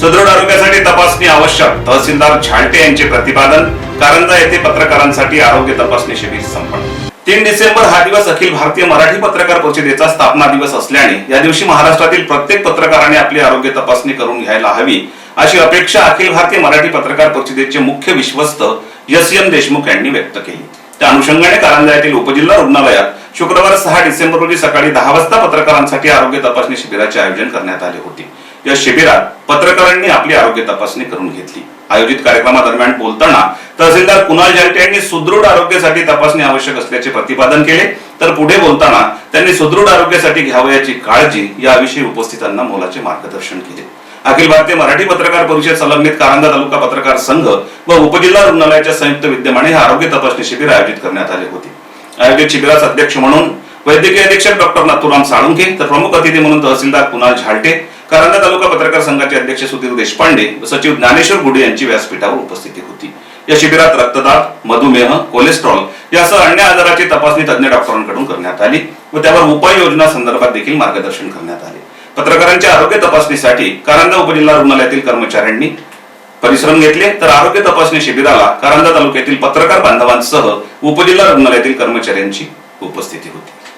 सुदृढ आरोग्यासाठी तपासणी आवश्यक. तहसीलदार झालटे यांचे प्रतिपादन कारंजा येथे पत्रकारांसाठी आरोग्य तपासणी शिबिर संपन्न. तीन डिसेंबर हा दिवस अखिल भारतीय मराठी पत्रकार परिषदेचा स्थापना दिवस असल्याने या दिवशी महाराष्ट्रातील प्रत्येक पत्रकाराने आपली आरोग्य तपासणी करून घ्यायला हवी अशी अपेक्षा अखिल भारतीय मराठी पत्रकार परिषदेचे मुख्य विश्वस्त एस एम देशमुख यांनी व्यक्त केली. त्या अनुषंगाने कारंजा येथील उपजिल्हा रुग्णालयात शुक्रवार सहा डिसेंबर रोजी सकाळी दहा वाजता पत्रकारांसाठी आरोग्य तपासणी शिबिराचे आयोजन करण्यात आले होते. या शिबिरात पत्रकारांनी आपली आरोग्य तपासणी करून घेतली. आयोजित कार्यक्रमादरम्यान बोलताना तहसीलदार कुणाल जलटे यांनी सुदृढ आरोग्यासाठी तपासणी आवश्यक असल्याचे प्रतिपादन केले. तर पुढे बोलताना त्यांनी सुदृढ आरोग्यासाठी घ्यावयाची काळजी याविषयी उपस्थितांना मोलाचे मार्गदर्शन केले. अखिल भारतीय मराठी पत्रकार परिषद संलग्नित कारंजा तालुका पत्रकार संघ व उपजिल्हा रुग्णालयाच्या संयुक्त विद्यमाने हे आरोग्य तपासणी शिबिर आयोजित करण्यात आले होते. आयोजित शिबिरास अध्यक्ष म्हणून वैद्यकीय अधीक्षक डॉक्टर नाथुराम साळुंखे तर प्रमुख अतिथी म्हणून तहसीलदार कुणाल झालटे कारंजा तालुका पत्रकार संघाचे अध्यक्ष सुधीर देशपांडे व सचिव ज्ञानेश्वर गुडे यांची व्यासपीठावर उपस्थिती होती. या शिबिरात रक्तदाब मधुमेह कोलेस्ट्रॉल यासह अन्य आजाराची तपासणी तज्ञ डॉक्टरांकडून करण्यात आली व त्यावर उपाययोजना संदर्भात देखील मार्गदर्शन करण्यात आले. पत्रकारांच्या आरोग्य तपासणीसाठी कारंजा उपजिल्हा रुग्णालयातील कर्मचाऱ्यांनी परिश्रम घेतले तर आरोग्य तपासणी शिबिराला कारंजा तालुक्यातील पत्रकार बांधवांसह उपजिल्हा रुग्णालयातील कर्मचाऱ्यांची उपस्थिती होती.